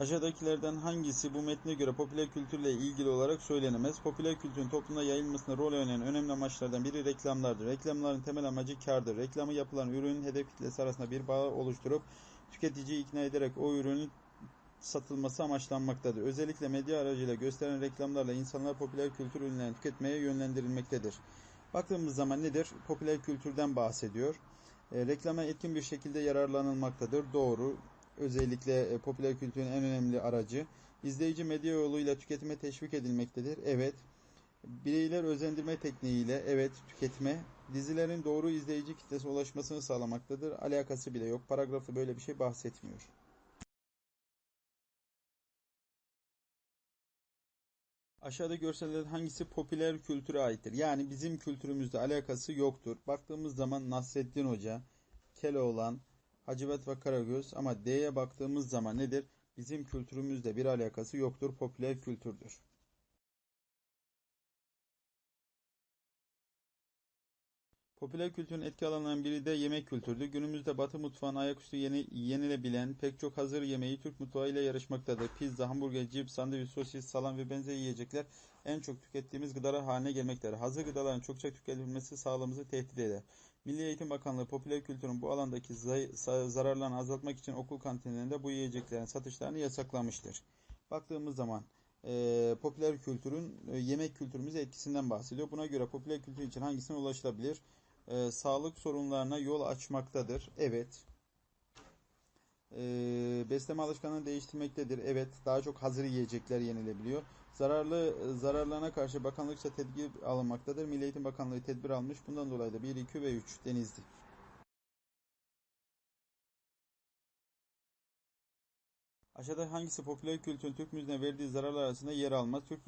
Aşağıdakilerden hangisi bu metne göre popüler kültürle ilgili olarak söylenemez? Popüler kültürün toplumda yayılmasında rol oynayan önemli amaçlardan biri reklamlardır. Reklamların temel amacı kârdır. Reklamı yapılan ürünün hedef kitlesi arasında bir bağ oluşturup tüketiciyi ikna ederek o ürünün satılması amaçlanmaktadır. Özellikle medya aracıyla gösteren reklamlarla insanlar popüler kültür ürünlerini tüketmeye yönlendirilmektedir. Baktığımız zaman nedir? Popüler kültürden bahsediyor. E, reklama etkin bir şekilde yararlanılmaktadır. Doğru. Özellikle e, popüler kültürün en önemli aracı. İzleyici medya yoluyla tüketime teşvik edilmektedir. Evet. Bireyler özendirme tekniğiyle evet tüketme. Dizilerin doğru izleyici kitlesine ulaşmasını sağlamaktadır. Alakası bile yok. Paragrafı böyle bir şey bahsetmiyor. Aşağıda görsellerden hangisi popüler kültüre aittir? Yani bizim kültürümüzle alakası yoktur. Baktığımız zaman Nasreddin Hoca, Keloğlan, Hacivat ve Karagöz ama D'ye baktığımız zaman nedir? Bizim kültürümüzle bir alakası yoktur. Popüler kültürdür. Popüler kültürün etki alanlarından biri de yemek kültürdür. Günümüzde Batı mutfağına ayaküstü yeni, yenilebilen pek çok hazır yemeği Türk mutfağı ile yarışmaktadır. Pizza, hamburger, cips, sandviç, sosis, salam ve benzeri yiyecekler en çok tükettiğimiz gıdalar haline gelmektedir. Hazır gıdaların çokça tüketilmesi sağlığımızı tehdit eder. Milli Eğitim Bakanlığı popüler kültürün bu alandaki zararlarını azaltmak için okul kantinlerinde bu yiyeceklerin satışlarını yasaklamıştır. Baktığımız zaman e, popüler kültürün e, yemek kültürümüze etkisinden bahsediyor. Buna göre popüler kültür için hangisine ulaşılabilir? e, sağlık sorunlarına yol açmaktadır. Evet. Besleme alışkanlığını değiştirmektedir. Evet. Daha çok hazır yiyecekler yenilebiliyor. Zararlı zararlarına karşı bakanlıkça tedbir alınmaktadır. Milli Eğitim Bakanlığı tedbir almış. Bundan dolayı da 1, 2 ve 3 denizli. Aşağıda hangisi popüler kültürün Türk müziğine verdiği zararlar arasında yer almaz? Türk,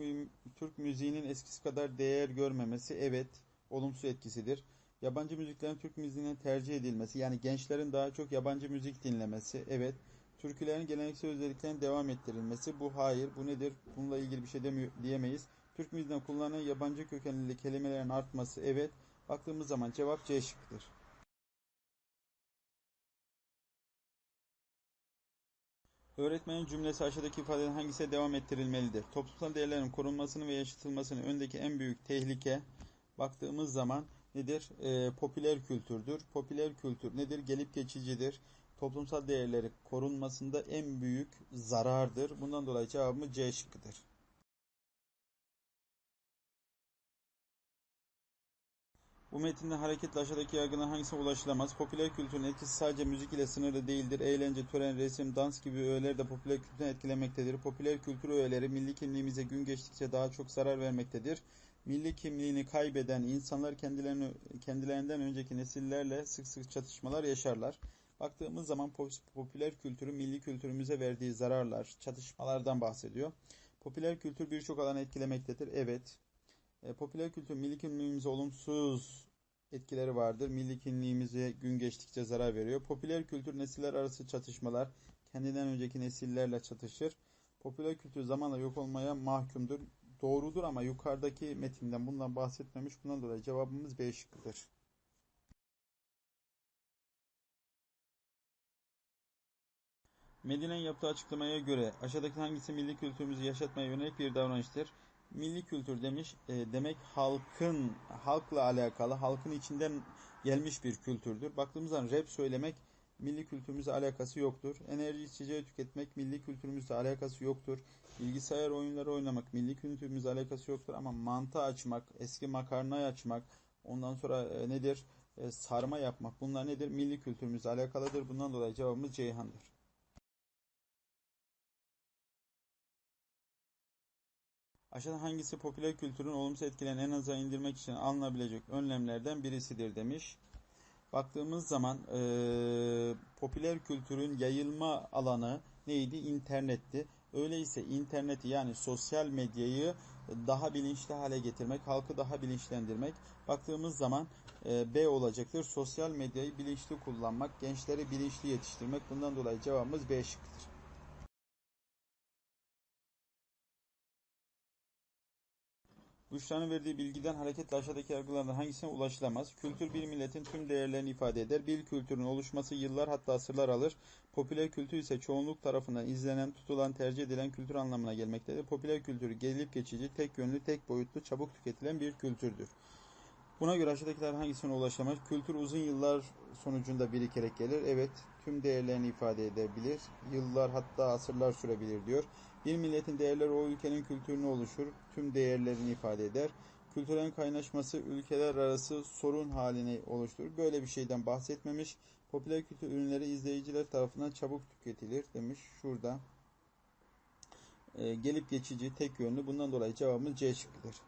Türk müziğinin eskisi kadar değer görmemesi evet olumsuz etkisidir. Yabancı müziklerin Türk müziğine tercih edilmesi, yani gençlerin daha çok yabancı müzik dinlemesi, evet. Türkülerin geleneksel özelliklerinin devam ettirilmesi, bu hayır, bu nedir? Bununla ilgili bir şey diyemeyiz. Türk müziğinde kullanılan yabancı kökenli kelimelerin artması, evet. Baktığımız zaman cevap C şıkkıdır. Öğretmenin cümlesi aşağıdaki ifadelerin hangisine devam ettirilmelidir? Toplumsal değerlerin korunmasını ve yaşatılmasını öndeki en büyük tehlike baktığımız zaman nedir? E, popüler kültürdür. Popüler kültür nedir? Gelip geçicidir. Toplumsal değerleri korunmasında en büyük zarardır. Bundan dolayı cevabımız C şıkkıdır. Bu metinde hareketle aşağıdaki yargının hangisine ulaşılamaz? Popüler kültürün etkisi sadece müzik ile sınırlı değildir. Eğlence, tören, resim, dans gibi öğeler de popüler kültürden etkilemektedir. Popüler kültür öğeleri milli kimliğimize gün geçtikçe daha çok zarar vermektedir. Milli kimliğini kaybeden insanlar kendilerini, kendilerinden önceki nesillerle sık sık çatışmalar yaşarlar. Baktığımız zaman popüler kültürün milli kültürümüze verdiği zararlar, çatışmalardan bahsediyor. Popüler kültür birçok alanı etkilemektedir. Evet. E, popüler kültür milli kimliğimize olumsuz etkileri vardır. Milli kimliğimize gün geçtikçe zarar veriyor. Popüler kültür nesiller arası çatışmalar, kendinden önceki nesillerle çatışır. Popüler kültür zamanla yok olmaya mahkumdur doğrudur ama yukarıdaki metinden bundan bahsetmemiş. Bundan dolayı cevabımız B şıkkıdır. Medine'nin yaptığı açıklamaya göre aşağıdaki hangisi milli kültürümüzü yaşatmaya yönelik bir davranıştır? Milli kültür demiş e, demek halkın halkla alakalı, halkın içinden gelmiş bir kültürdür. Baktığımız zaman rap söylemek milli kültürümüzle alakası yoktur. Enerji içeceği tüketmek milli kültürümüzle alakası yoktur. Bilgisayar oyunları oynamak milli kültürümüzle alakası yoktur ama mantı açmak, eski makarnayı açmak, ondan sonra e, nedir? E, sarma yapmak bunlar nedir? Milli kültürümüzle alakalıdır. Bundan dolayı cevabımız Ceyhan'dır. Aşağıda hangisi popüler kültürün olumsuz etkilerini en aza indirmek için alınabilecek önlemlerden birisidir demiş. Baktığımız zaman e, popüler kültürün yayılma alanı neydi? İnternetti. Öyleyse interneti yani sosyal medyayı daha bilinçli hale getirmek, halkı daha bilinçlendirmek. Baktığımız zaman e, B olacaktır. Sosyal medyayı bilinçli kullanmak, gençleri bilinçli yetiştirmek. Bundan dolayı cevabımız B şıkkıdır. Büşra'nın verdiği bilgiden hareketle aşağıdaki yargılardan hangisine ulaşılamaz? Kültür bir milletin tüm değerlerini ifade eder. Bir kültürün oluşması yıllar hatta asırlar alır. Popüler kültür ise çoğunluk tarafından izlenen, tutulan, tercih edilen kültür anlamına gelmektedir. Popüler kültür gelip geçici, tek yönlü, tek boyutlu, çabuk tüketilen bir kültürdür. Buna göre aşağıdakilerden hangisine ulaşılamaz? Kültür uzun yıllar sonucunda birikerek gelir. Evet, tüm değerlerini ifade edebilir. Yıllar hatta asırlar sürebilir diyor. Bir milletin değerleri o ülkenin kültürünü oluşur. Tüm değerlerini ifade eder. Kültürel kaynaşması ülkeler arası sorun halini oluşturur. Böyle bir şeyden bahsetmemiş. Popüler kültür ürünleri izleyiciler tarafından çabuk tüketilir demiş. Şurada. Ee, gelip geçici, tek yönlü. Bundan dolayı cevabımız C şıkkıdır.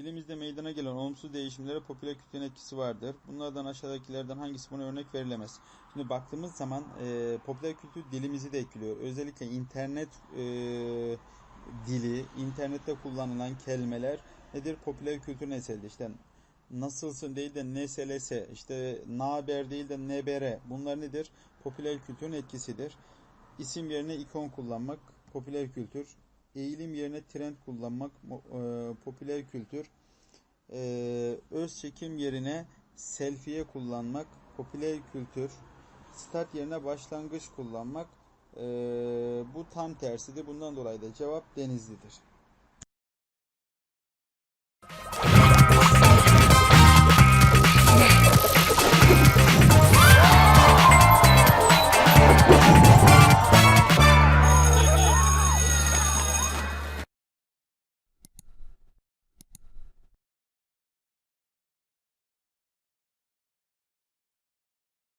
Dilimizde meydana gelen olumsuz değişimlere popüler kültürün etkisi vardır. Bunlardan aşağıdakilerden hangisi buna örnek verilemez? Şimdi baktığımız zaman e, popüler kültür dilimizi de etkiliyor. Özellikle internet e, dili, internette kullanılan kelimeler nedir? Popüler kültürün eseridir. İşte nasılsın değil de neselese, işte naber değil de nebere. Bunlar nedir? Popüler kültürün etkisidir. İsim yerine ikon kullanmak popüler kültür. Eğilim yerine trend kullanmak e, popüler kültür. E, öz çekim yerine selfie'ye kullanmak popüler kültür. Start yerine başlangıç kullanmak e, bu tam tersidir. Bundan dolayı da cevap Denizli'dir.